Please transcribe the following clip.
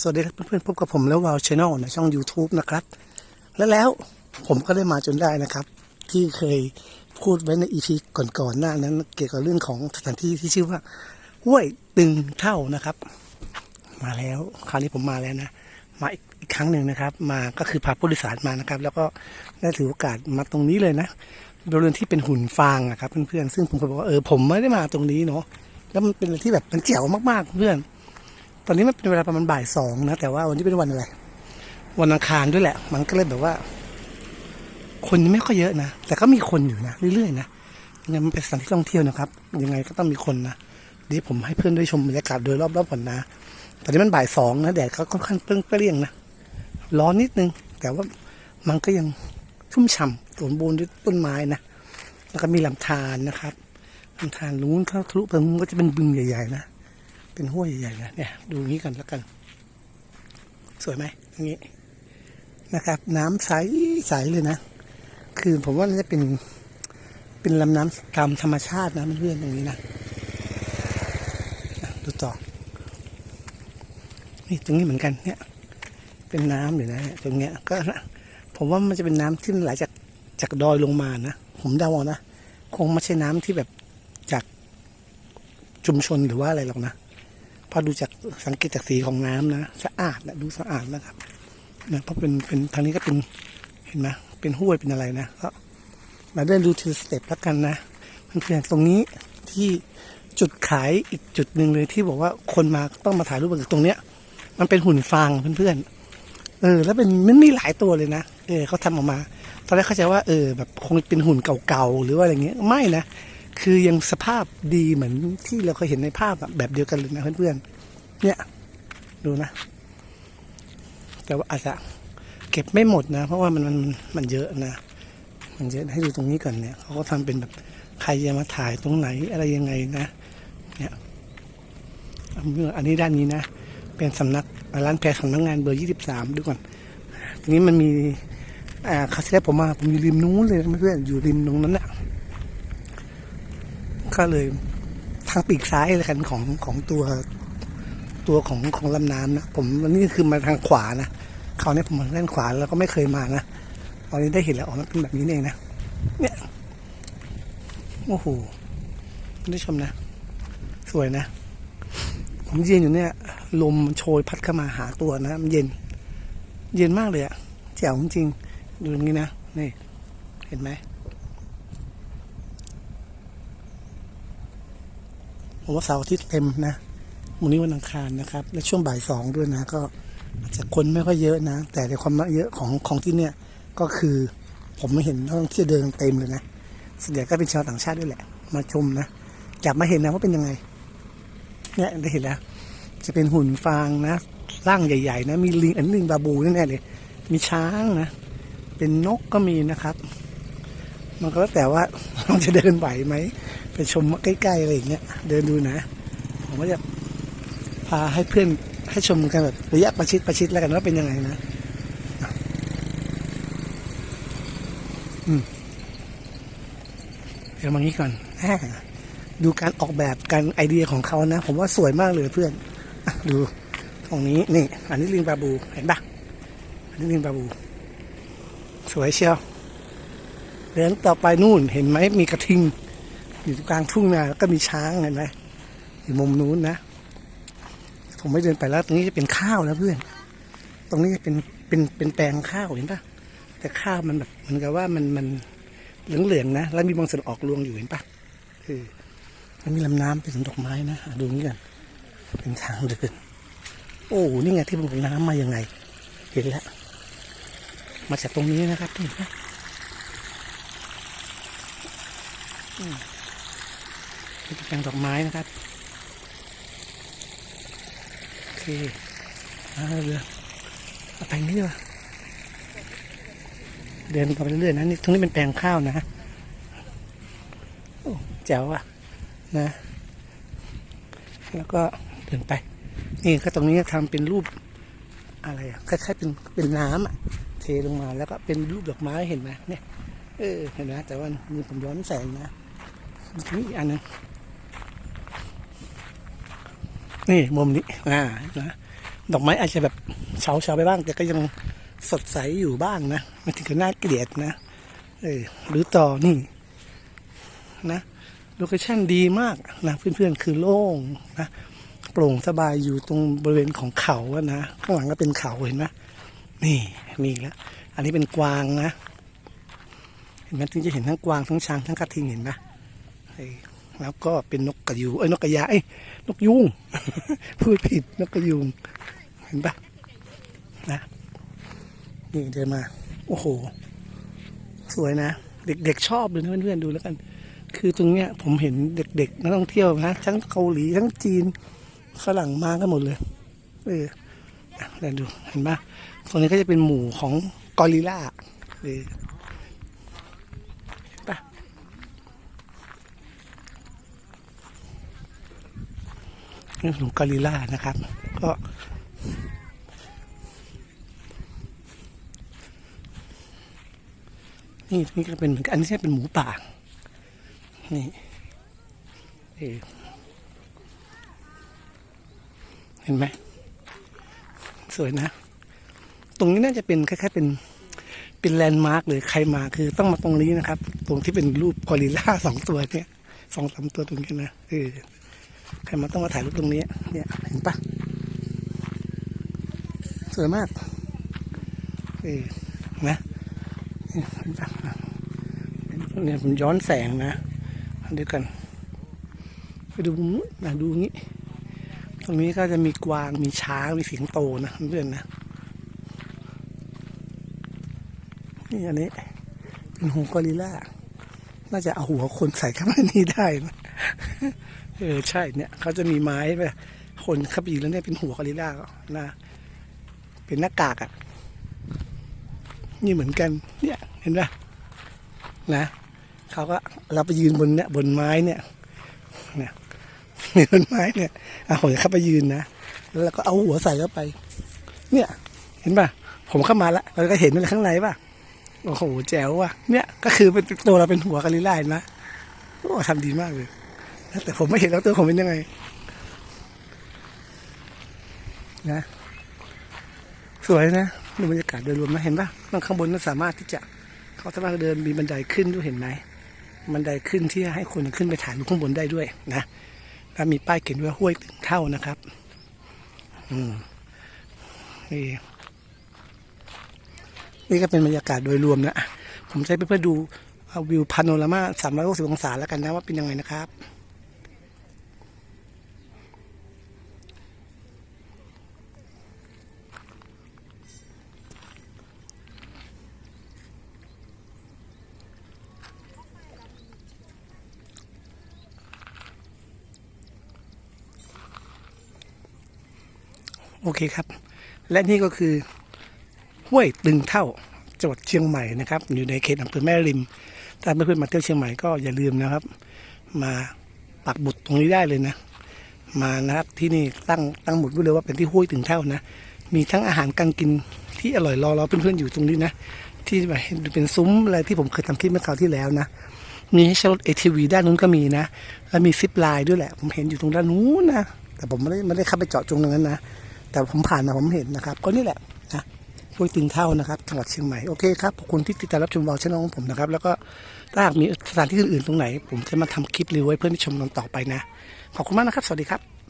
สวัสดีครับเพื่อนๆพบกับผมแล้ววาวชาแนลในช่อง YouTube นะครับ และแล้วผมก็ได้มาจนได้นะครับ ที่เคยพูดไว้ในอีพีก่อนๆหน้านั้น เกี่ยวกับเรื่องของสถานที่ที่ชื่อว่าห้วยตึงเท่านะครับ มาแล้วคราวนี้ผมมาแล้วนะ มาอีกอีกครั้งหนึ่งนะครับ มาก็คือพาผู้โดยสารมานะครับ แล้วก็ได้ถือโอกาสมาตรงนี้เลยนะบริเวณที่เป็นหุ่นฟางอะครับเพื่อนๆซึ่งผมก็บอกว่าเออผมไม่ได้มาตรงนี้เนาะแล้วมันเป็นอะไรที่แบบมันเจ๋วมากๆเพื่อน ตอนนี้มันเป็นเวลาประมาณบ่ายสองนะแต่ว่าวันนี้เป็นวันอะไร วันอังคารด้วยแหละ มันก็เลยแบบว่า คนยังไม่ค่อยเยอะนะ แต่ก็มีคนอยู่นะเรื่อยๆนะยังไงมันเป็นสถานที่ท่องเที่ยวนะครับ ยังไงก็ต้องมีคนนะเดี๋ยวผมให้เพื่อนได้ชมบรรยากาศโดยรอบๆก่อนนะ ตอนนี้มันบ่ายสองนะแดดก็ค่อนข้างเปรี้ยงเปรี้ยงๆนะร้อนนิดนึง แต่ว่ามันก็ยังชุ่มฉ่ำสมบูรณ์ด้วยต้นไม้นะแล้วก็มีลำธารนะครับลำธารนู้นเข้าทะลุไปมันก็จะเป็นบึงใหญ่ๆนะ เป็นห้วยใหญ่ๆนะเนี่ยดูงี้กันแล้วกัน สวยไหมอย่างนี้นะครับ น้ำใสใสเลยนะ คือผมว่าน่าจะเป็น เป็นลำน้ำตามธรรมชาตินะเพื่อนๆตรงนี้นะดูต่อ นี่ตรงนี้เหมือนกันเนี่ย เป็นน้ำอยู่นะตรงเนี้ยก็นะผมว่ามันจะเป็นน้ำที่ไหลจากจากดอยลงมานะ ผมเดาเอานะ คงไม่ใช่น้ำที่แบบจากชุมชนหรือว่าอะไรหรอกนะ พอดูจากสังเกตจากสีของน้ำนะสะอาดนะดูสะอาดนะครับนะเพราะเป็นเป็นทางนี้ก็เป็นเห็นไหมเป็นห้วยเป็นอะไรนะก็มาได้ดูทีสเต็ปแล้วกันนะเพื่อนๆตรงนี้ที่จุดขายอีกจุดหนึ่งเลยที่บอกว่าคนมาต้องมาถ่ายรูปกับตรงเนี้ย มันเป็นหุ่นฟางเพื่อนๆเออ แล้วเป็นมันมีหลายตัวเลยนะเออเขาทำออกมา ตอนแรกเข้าใจว่าเออแบบคงเป็นหุ่นเก่าๆหรือว่าอะไรเงี้ยไม่นะ คือยังสภาพดีเหมือนที่เราเคยเห็นในภาพแบบเดียวกันเลยนะเพื่อนๆเนี่ย ดูนะ แต่ว่าอาจจะเก็บไม่หมดนะ เพราะว่ามันมันมันเยอะนะ มันเยอะให้ดูตรงนี้ก่อนเนี่ยเขาก็ทำเป็นแบบใครจะมาถ่ายตรงไหนอะไรยังไงนะ เนี่ยอันนี้ด้านนี้นะ เป็นสำนักร้านแพรสำนักงานเบอร์ยี่สิบสามดูก่อนตรงนี้มันมีอ่าคาวที่แล้วผมมาผมอยู่ริมนู้นเลยนะเพื่อนอยู่ริมตรงนั้นแหละ ก็เลยทางปีกซ้ายเลยกันของของตัวตัวของของลำน้ำนะผมวันนี้คือมาทางขวานะคราวนี้ผมมาด้านขวาแล้วก็ไม่เคยมานะตอนนี้ได้เห็นแล้วอ๋อมันเป็นแบบนี้เองนะเนี่ยโอ้โหคุณผู้ชมนะ สวยนะ ผมเยืนอยู่เนี่ย ลมโชยพัดเข้ามาหาตัวนะมันเย็น เย็นมากเลยอะแจ๋วจริงดูตรงนี้นะนี่ เห็นไหม ผมว่าเสาร์อาทิตย์เต็มนะวันนี้วันอังคารนะครับ และช่วงบ่ายสองด้วยนะก็อาจจะคนไม่ค่อยเยอะนะ แต่ในความเยอะของของที่เนี่ยก็คือผมไม่เห็นท่องเที่ยวเดินเต็มเลยนะส่วนใหญ่ก็เป็นชาวต่างชาติด้วยแหละ มาชมนะอยากมาเห็นนะว่าเป็นยังไงเนี่ยได้เห็นแล้ว จะเป็นหุ่นฟางนะร่างใหญ่ๆนะมีลิงอันนึงบาบูแน่ๆเลย มีช้างนะ เป็นนกก็มีนะครับ มันก็แล้วแต่ว่าเราจะเดินไหวไหม ไปชมใกล้ๆอะไรอย่างเงี้ยเดินดูนะ ผมก็จะพาให้เพื่อนให้ชมกันแบบระยะประชิดประชิดแล้วกันว่าเป็นยังไงนะอืมเดี๋ยวมางี้ก่อนดูการออกแบบการไอเดียของเขานะ ผมว่าสวยมากเลยเพื่อนดูตรงนี้นี่ อันนี้ลิงบาบูเห็นปะอันนี้ลิงบาบู สวยเชียวเดินต่อไปนู่นเห็นไหมมีกระทิง อยู่กลางทุ่งนาแล้วก็มีช้างเห็นไหมอยู่มุมนู้นนะ ผมไม่เดินไปแล้ว ตรงนี้จะเป็นข้าวแล้วเพื่อน ตรงนี้จะเป็นเป็นเป็นแปลงข้าวเห็นปะแต่ข้าวมันแบบเหมือนกับว่ามันมันเหลืองๆนะ แล้วมีบางส่วนออกรวงอยู่เห็นปะคือมันมีลำน้ำเป็นสวนดอกไม้นะดูนี่กันเป็นทางเดินโอ้นี่ไงที่มันน้ำมายังไง เห็นแล้ว มาจากตรงนี้นะครับเห็นไหมอืมนี่ เป็นแปลงดอกไม้นะครับ โอเคเอาเรือเอาไปนี่ดีกว่าเดินต่อไปเรื่อยๆนะนี่ตรงนี้เป็นแปลงข้าวนะโอ้แจ๋วอะนะ แล้วก็เดินไปนี่ก็ตรงนี้ทำเป็นรูปอะไรอะคล้ายๆเป็นเป็นน้ำอะเทลงมาแล้วก็เป็นรูปดอกไม้เห็นไหมเนี่ยเออเห็นไหมแต่ว่านี่ผมย้อนแสงนะนี่อีกอันนึง นี่มุมนี้อ่านะดอกไม้อาจจะแบบเฉาเฉาๆไปบ้าง แต่ก็ยังสดใสอยู่บ้างนะไม่ถึงกับน่าเกลียดนะเออหรือต่อนี่นะโลเคชั่นดีมากนะเพื่อนๆคือโล่งนะโปร่งสบายอยู่ตรงบริเวณของเขาอะนะข้างหลังก็เป็นเขาเห็นไหมนี่มีแล้วอันนี้เป็นกวางนะ เห็นไหมถึงจะเห็นทั้งกวางทั้งช้างทั้งกระทิงเห็นไหม เอ้ยแล้วก็เป็นนกกระยูเอ้ยนกกระยาเอ้ยนกยุงพูดผิดนกกระยูงเห็นปะนะนี่เดินมา โอ้โห สวยนะ เด็กๆชอบเลยนะเพื่อนๆดูแล้วกัน คือตรงเนี้ยผมเห็นเด็กๆนักท่องเที่ยวนะทั้งเกาหลีทั้งจีนฝรั่งมากันหมดเลยเออเดินดูเห็นปะตรงนี้ก็จะเป็นหมู่ของกอริลลาเออ เรื่องของกอริลลานะครับ ก็ นี่นี่ก็เป็นเหมือนกันอันนี้ใช่เป็นหมูป่า นี่เออเห็นไหมสวยนะ ตรงนี้น่าจะเป็นคล้ายๆเป็นเป็นแลนด์มาร์กเลยใครมาคือต้องมาตรงนี้นะครับ ตรงที่เป็นรูปกอริลลาสองตัวเนี่ยสองสามตัวตรงนี้นะเออ ใครมาต้องมาถ่ายรูปตรงนี้ เนี่ย เห็นปะสวยมาก เออนะเห็นปะเนี่ยผมย้อนแสงนะเดียวกัน ไปดูมุมนู้นนะดูงี้ ตรงนี้ก็จะมีกวาง มีช้าง มีสิงโตนะเพื่อนนะ นี่อันนี้ เป็นหัวกอริลลาน่าจะเอาหัวคนใส่เข้ามาในนี้ได้นะ เออใช่เนี่ยเขาจะมีไม้ไปคนข้าไปอีกแล้วเนี่ยเป็นหัวกอริลลานะเป็นหน้ากากอะ่ะ นี่เหมือนกัน เนี่ยเห็นปะนะเขาก็เราไปยืนบนเนี่ยบนไม้เนี่ยเนี่ยบนไม้เนี่ยเอาหัวเข้าไปยืนนะแล้วเราก็เอาหัวใส่เข้าไป เนี่ย เห็นปะผมเข้ามาแล้วเราก็เห็นอะไรข้างในปะโอ้โหแจ๋วว่ะเนี่ย ก็คือเป็นตัวเราเป็นหัวกะลิล่าเห็นไหมโอ้ทำดีมากเลย แต่ผมไม่เห็นแล้วตัวผมเป็นยังไง นะ สวยนะดูบรรยากาศโดยรวมนะเห็นปะตรงข้างบนนั้นสามารถที่จะเขาสามารถเดินมีบันไดขึ้นด้วยเห็นไหมบันไดขึ้นที่ให้คนขึ้นไปถ่ายรูปข้างบนได้ด้วยนะแล้วมีป้ายเขียนว่าห้วยตึงเท่านะครับ อืมนี่นี่ก็เป็นบรรยากาศโดยรวมนะ ผมใช้เพื่อดูวิวพาโนรามา360 องศาแล้วกันนะว่าเป็นยังไงนะครับ โอเคครับ และนี่ก็คือห้วยตึงเท่าจังหวัดเชียงใหม่นะครับ อยู่ในเขตอำเภอแม่ริม ถ้าเพื่อนๆมาเที่ยวเชียงใหม่ก็อย่าลืมนะครับ มาปักบุตรตรงนี้ได้เลยนะ มานะครับที่นี่ตั้งตั้งหมุดไว้เลยว่าเป็นที่ห้วยตึงเท่านะ มีทั้งอาหารการกินที่อร่อยรอเราเพื่อนๆอยู่ตรงนี้นะ ที่แบบเป็นซุ้มอะไรที่ผมเคยทำคลิปเมื่อคราวที่แล้วนะมีให้เช่ารถ ATV ด้านนู้นก็มีนะ แล้วมีซิปไลน์ด้วยแหละ ผมเห็นอยู่ตรงด้านนู้นนะ แต่ผมไม่ได้ไม่ได้เข้าไปเจาะจงตรงนั้นนะ แต่ผมผ่านมาผมเห็นนะครับ ก็นี่แหละนะห้วยตึงเท่านะครับ จังหวัดเชียงใหม่ โอเคครับ ขอบคุณที่ติดตามรับชมวอลช่องของผมนะครับ แล้วก็ถ้าหากมีสถานที่อื่นๆตรงไหน ผมจะมาทำคลิปรีวิวไว้เพื่อนที่ชมกันต่อไปนะ ขอบคุณมากนะครับ สวัสดีครับ